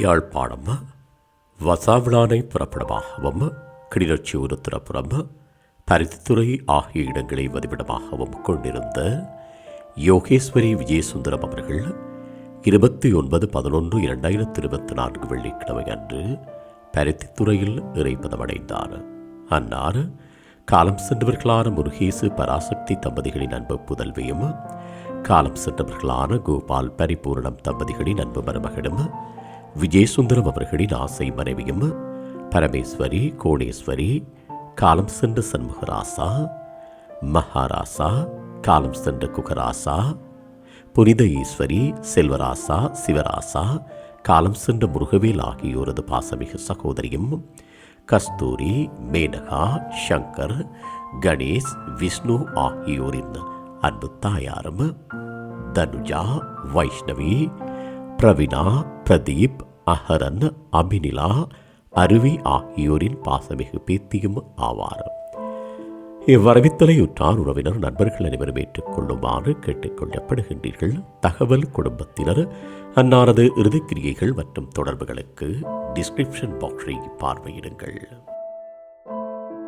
யாழ்ப்பாணம் வசாவிளானை புறப்படமாகவும் கிளிநொச்சி உருத்திரப்புறம் பருத்தித்துறை ஆகிய இடங்களை வதிவிடமாகவும் கொண்டிருந்த யோகேஸ்வரி விஜயசுந்தரம் அவர்கள் இருபத்தி ஒன்பது பதினொன்று இரண்டாயிரத்தி இருபத்தி நான்கு வெள்ளிக்கிழமை அன்று பருத்தித்துறையில் இறைப்பதமடைந்தார் அன்னார் காலம் சென்றவர்களான முருகேசு பராசக்தி தம்பதிகளின் அன்பு புதல்வியும் காலம் சென்றவர்களான கோபால் பரிபூரணம் தம்பதிகளின் அன்பு மருமகனும் விஜயசுந்தரம் அவர்களின் ஆசை மனைவியும் பரமேஸ்வரி கோணேஸ்வரி காலம் சென்ற சண்முகராசா மகாராசா காலம் சென்ற குகராசா புனித ஈஸ்வரி செல்வராசா சிவராசா காலம் சென்ற முருகவேல் ஆகியோரது பாசமிகு சகோதரியும் கஸ்தூரி மேனகா சங்கர் கணேஷ் விஷ்ணு ஆகியோரின் அன்பு தாயாரும் தனுஜா வைஷ்ணவி பிரவீனா பிரதீப் அஹரன் அபினிலா அருவி ஆகியோரின் பாசமிகு பேத்தியும் ஆவார். இவ்வரவித்தலை உற்றார் உறவினர் நண்பர்கள் அனைவரும் ஏற்றுக்கொள்ளுமாறு கேட்டுக்கொள்ளப்படுகின்றீர்கள். தகவல் குடும்பத்தினர் அன்னாரது இறுதிக்கிரியைகள் மற்றும் தொடர்புகளுக்கு டிஸ்கிரிப்ஷன் பாக்ஸை பார்வையிடுங்கள்.